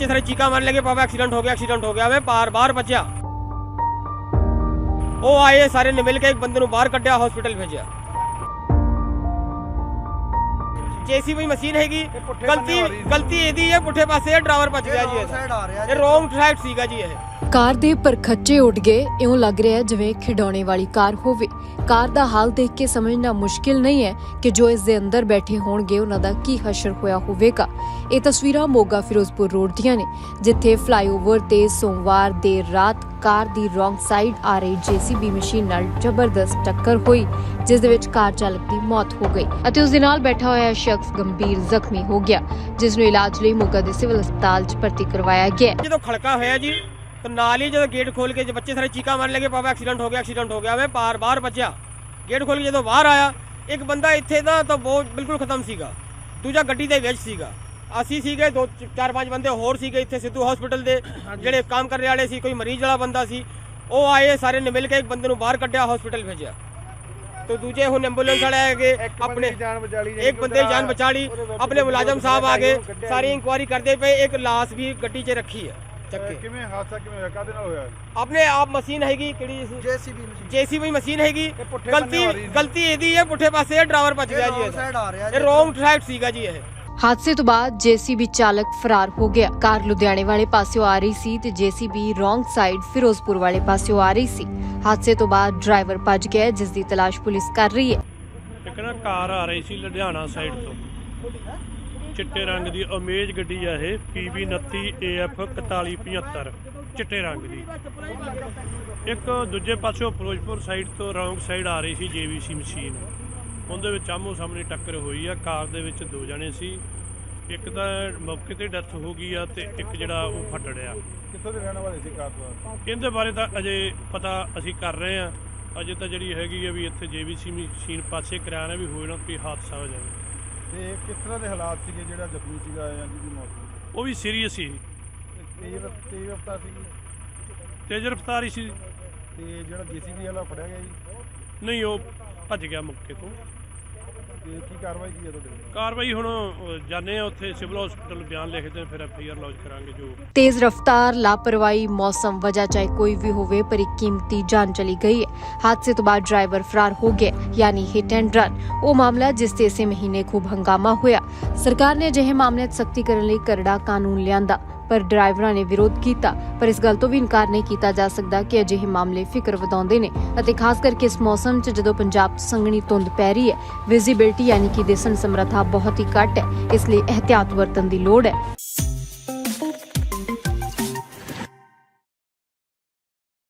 ਬੱਚੇ ਸਾਰੇ ਚੀਕਾ ਮਾਰਨ ਲੱਗੇ, ਪਾਪਾ ਐਕਸੀਡੈਂਟ ਹੋ ਗਿਆ ਐਕਸੀਡੈਂਟ ਹੋ ਗਿਆ ਵੇ ਪਾਰ ਬਾਹਰ ਬਚਿਆ ਉਹ ਆਏ, ਸਾਰੇ ਨੇ ਮਿਲ ਕੇ ਇੱਕ ਬੰਦੇ ਨੂੰ ਬਾਹਰ ਕੱਢਿਆ ਹਸਪੀਟਲ ਭੇਜਿਆ। ਜੇਸੀਬੀ ਮਸ਼ੀਨ ਹੈਗੀ। ਗਲਤੀ ਗਲਤੀ ਇਹਦੀ ਹੈ ਪੁੱਠੇ ਪਾਸੇ ਇਹ ਡਰਾਈਵਰ ਭੱਜ ਗਿਆ ਜੀ ਇਹਦਾ। ਇਹ ਰੋਂਗ ਸਾਈਡ ਸੀਗਾ ਜੀ ਇਹ। ਕਾਰ ਦੇ ਪਰਖੱਚੇ ਉੱਡ ਗਏ ਇਉਂ ਲੱਗ ਰਿਹਾ ਹੈ ਜਿਵੇਂ ਖਿਡੌਣੇ ਵਾਲੀ ਕਾਰ ਹੋਵੇ। ਕਾਰ ਦਾ ਹਾਲ ਦੇਖ ਕੇ ਸਮਝਣਾ ਮੁਸ਼ਕਿਲ ਨਹੀਂ ਹੈ ਕਿ ਜੋ ਇਸ ਦੇ ਅੰਦਰ ਬੈਠੇ ਹੋਣਗੇ ਉਹਨਾਂ ਦਾ ਕੀ ਹਸ਼ਰ ਹੋਇਆ ਹੋਵੇਗਾ। ਇਹ ਤਸਵੀਰਾਂ ਮੋਗਾ ਫਿਰੋਜ਼ਪੁਰ ਰੋਡ ਦੀਆਂ ਨੇ ਜਿੱਥੇ ਫਲਾਈਓਵਰ ਤੇ ਸੋਮਵਾਰ ਦੇਰ ਰਾਤ ਕਾਰ ਦੀ ਰੋਂਗ ਸਾਈਡ ਆ ਰਹੀ ਜੀਸੀਬੀ ਮਸ਼ੀਨ ਨਾਲ ਜ਼ਬਰਦਸਤ ਟੱਕਰ ਹੋਈ, ਜਿਸ ਦੇ ਵਿੱਚ ਕਾਰ ਚਾਲਕ ਦੀ ਮੌਤ ਹੋ ਗਈ ਅਤੇ ਉਸ ਦੇ ਨਾਲ ਬੈਠਾ ਹੋਇਆ ਸ਼ਖਸ ਗੰਭੀਰ ਜ਼ਖਮੀ ਹੋ ਗਿਆ, ਜਿਸ ਨੂੰ ਇਲਾਜ ਲਈ ਮੋਗਾ ਦੇ ਸਿਵਲ ਹਸਪਤਾਲ 'ਚ ਭਰਤੀ ਕਰਵਾਇਆ ਗਿਆ। ਜਦੋਂ ਖੜਕਾ ਹੋਇਆ ਜੀ, ਤਾਂ ਨਾਲ ਹੀ ਜਦੋਂ ਗੇਟ ਖੋਲ ਕੇ ਜੇ ਬੱਚੇ ਸਾਰੇ ਚੀਕਾ ਮਾਰਨ ਲੱਗੇ, ਪਾਪਾ ਐਕਸੀਡੈਂਟ ਹੋ ਗਿਆ, ਐਕਸੀਡੈਂਟ ਹੋ ਗਿਆ ਵੇ ਪਾਰ ਬਾਹਰ ਬਚਿਆ ਗੇਟ ਖੋਲ ਕੇ ਜਦੋਂ ਬਾਹਰ ਆਇਆ, ਇੱਕ ਬੰਦਾ ਇੱਥੇ ਦਾ ਤਾਂ ਬਹੁਤ ਬਿਲਕੁਲ ਖਤਮ ਸੀਗਾ। ਦੂਜਾ ਗੱਡੀ ਦੇ ਵਿੱਚ ਸੀਗਾ। ਅਸੀਂ ਸੀਗੇ ਦੋ ਚਾਰ ਪੰਜ ਬੰਦੇ ਹੋਰ ਸੀਗੇ ਇੱਥੇ ਸਿੱਧੂ ਹਸਪੀਟਲ ਦੇ ਜਿਹੜੇ ਕੰਮ ਕਰਨ ਵਾਲੇ ਸੀ ਕੋਈ ਮਰੀਜ਼ ਵਾਲਾ ਬੰਦਾ ਸੀ। ਉਹ ਆਏ ਸਾਰੇ ਨੇ ਮਿਲ ਕੇ ਇੱਕ ਬੰਦੇ ਨੂੰ ਬਾਹਰ ਕੱਢਿਆ ਹਸਪੀਟਲ ਭੇਜਿਆ। ਤੇ ਦੂਜੇ ਹੁਣ ਐਂਬੂਲੈਂਸ ਵਾਲੇ ਆਪਣੇ ਜਾਨ ਬਚਾ ਲਈ ਇੱਕ ਬੰਦੇ ਦੀ ਜਾਨ ਬਚਾ ਲਈ ਆਪਣੇ ਮੁਲਾਜ਼ਮ ਸਾਹਿਬ ਆ ਗਏ ਸਾਰੀ ਇਨਕੁਆਇਰੀ ਕਰਦੇ ਪਏ ਇੱਕ ਲਾਸ਼ ਵੀ ਗੱਡੀ 'ਚ ਰੱਖੀ ਹੈ ਚੱਕ। ਕਿਵੇਂ ਹਾਦਸਾ ਕਿਵੇਂ ਹੋਇਆ? ਕਾਹਦੇ ਨਾਲ ਹੋਇਆ? ਆਪਣੇ ਆਪ ਮਸ਼ੀਨ ਹੈਗੀ ਕਿਹੜੀ ਜੇਸੀਬੀ ਮਸ਼ੀਨ। ਜੇਸੀਬੀ ਮਸ਼ੀਨ ਹੈਗੀ। ਗਲਤੀ। ਗਲਤੀ ਇਹਦੀ ਹੈ ਪੁੱਠੇ ਪਾਸੇ ਇਹ ਡਰਾਈਵਰ ਭੱਜ ਗਿਆ ਜੀ ਆ ਇਹ ਰੋਂਗ ਸਾਈਡ ਸੀਗਾ ਜੀ ਇਹ। ਹਾਦਸੇ ਤੋਂ ਬਾਅਦ ਜੀਸੀਬੀ ਚਾਲਕ ਫਰਾਰ ਹੋ ਗਿਆ। ਕਾਰ ਲੁਧਿਆਣੇ ਵਾਲੇ ਪਾਸਿਓਂ ਆ ਰਹੀ ਸੀ ਤੇ ਜੀਸੀਬੀ ਰੋਂਗ ਸਾਈਡ ਫਿਰੋਜ਼ਪੁਰ ਵਾਲੇ ਪਾਸਿਓਂ ਆ ਰਹੀ ਸੀ। ਹਾਦਸੇ ਤੋਂ ਬਾਅਦ ਡਰਾਈਵਰ ਭੱਜ ਗਿਆ ਹੈ, ਜਿਸ ਦੀ ਤਲਾਸ਼ ਪੁਲਿਸ ਕਰ ਰਹੀ ਹੈ। ਇੱਕ ਨਾ ਕਾਰ ਆ ਰਹੀ ਸੀ ਲੁਧਿਆਣਾ ਸਾਈਡ ਤੋਂ। ਚਿੱਟੇ ਰੰਗ ਦੀ ਅਮੇਜ ਗੱਡੀ ਆ ਇਹ PB 29 AF 4175 ਚਿੱਟੇ ਰੰਗ ਦੀ। ਇੱਕ ਦੂਜੇ ਪਾਸਿਓਂ ਫਿਰੋਜ਼ਪੁਰ ਸਾਈਡ ਤੋਂ ਰੌਂਗ ਸਾਈਡ ਆ ਰਹੀ ਸੀ JVC ਮਸ਼ੀਨ। ਉਹਦੇ ਵਿੱਚ ਆਮੋ ਸਾਹਮਣੇ ਟੱਕਰ ਹੋਈ ਆ ਕਾਰ ਦੇ ਵਿੱਚ ਦੋ ਜਣੇ ਸੀ। ਇੱਕ ਤਾਂ ਮੌਕੇ ਤੇ ਡੈਥ ਹੋ ਗਈ ਆ ਤੇ ਇੱਕ ਜਿਹੜਾ ਉਹ ਫਟੜਿਆ ਕਿੱਥੋਂ ਦੇ ਰਹਿਣ ਵਾਲੇ ਸੀ ਕਾਰ ਤੋਂ? ਇਹਦੇ ਬਾਰੇ ਤਾਂ ਅਜੇ ਪਤਾ ਅਸੀਂ ਕਰ ਰਹੇ ਆ। ਅਜੇ ਤਾਂ ਜਿਹੜੀ ਹੈਗੀ ਆ ਵੀ ਇੱਥੇ JVC ਮਸ਼ੀਨ ਪਾਸੇ ਕਰਾਣਾ ਵੀ ਨਾ ਕੋਈ ਹਾਦਸਾ ਹੋ ਜਾਵੇ। ਤੇ ਕਿਸ ਤਰ੍ਹਾਂ ਦੇ ਹਾਲਾਤ ਸੀਗੇ? ਜਿਹੜਾ ਜ਼ਖਮੀ ਸੀਗਾ ਜਾਂ ਜਿਹਦੀ ਮੌਤ ਉਹ ਵੀ ਸੀਰੀਅਸ ਸੀ। ਤੇਜ਼ ਰਫ- ਤੇਜ਼ ਰਫਤਾਰ ਸੀਗੀ? ਤੇਜ਼ ਰਫ਼ਤਾਰ ਹੀ ਸੀ। ਤੇ ਜਿਹੜਾ ਜੀਸੀਬੀ ਵਾਲਾ ਫੜਿਆ ਗਿਆ ਜੀ? ਨਹੀਂ ਉਹ ਭੱਜ ਗਿਆ ਮੌਕੇ ਤੋਂ। ਤੇ ਕੀ ਕਾਰਵਾਈ ਕੀ ਹੈ ਤੁਹਾਡੇ ਵੱਲੋਂ? ਕਾਰਵਾਈ ਹੁਣ ਅਹ, ਜਾਂਦੇ ਆ ਉੱਥੇ ਸਿਵਲ ਹਸਪੀਟਲ ਬਿਆਨ ਲਿਖਦੇ ਆ, ਫਿਰ ਐਫ ਆਈ ਆਰ ਲੌਜ ਕਰਾਂਗੇ ਜੋ ਤੇਜ਼ ਰਫ਼ਤਾਰ ਲਾਪਰਵਾਹੀ ਮੌਸਮ ਵਜ੍ਹਾ ਚਾਹੇ ਕੋਈ ਵੀ ਹੋਵੇ ਪਰ ਇੱਕ ਕੀਮਤੀ ਜਾਨ ਚਲੀ ਗਈ ਹੈ। ਹਾਦਸੇ ਤੋਂ ਬਾਅਦ ਡਰਾਈਵਰ ਫਰਾਰ ਹੋ ਗਿਆ ਯਾਨੀ ਹਿੱਟ ਐਂਡ ਰਨ ਉਹ ਮਾਮਲਾ ਜਿਸ ਤੇ ਇਸੇ ਮਹੀਨੇ ਖੂਬ ਹੰਗਾਮਾ ਹੋਇਆ। ਸਰਕਾਰ ਨੇ ਅਜਿਹੇ ਮਾਮਲਿਆਂ 'ਚ ਸਖਤੀ ਕਰਨ ਲਈ ਕਰੜਾ ਕਾਨੂੰਨ ਲਿਆਂਦਾ। ਪਰ ਡਰਾਈਵਰਾਂ ਨੇ ਵਿਰੋਧ ਕੀਤਾ, ਪਰ ਇਸ ਗੱਲ ਤੋਂ ਵੀ ਇਨਕਾਰ ਨਹੀਂ ਕੀਤਾ ਜਾ ਸਕਦਾ ਕਿ ਅਜਿਹੇ ਮਾਮਲੇ ਫਿਕਰ ਵਧਾਉਂਦੇ ਨੇ ਅਤੇ ਖਾਸ ਕਰਕੇ ਇਸ ਮੌਸਮ 'ਚ ਜਦੋਂ ਪੰਜਾਬ 'ਚ ਸੰਘਣੀ ਧੁੰਦ ਪੈ ਰਹੀ ਹੈ ਵਿਜ਼ਿਬਿਲਟੀ ਯਾਨੀ ਕਿ ਦਿਸਣ ਸਮਰੱਥਾ ਬਹੁਤ ਹੀ ਘੱਟ ਹੈ, ਇਸ ਲਈ ਅਹਤਿਆਤ ਵਰਤਣ ਦੀ ਲੋੜ ਹੈ।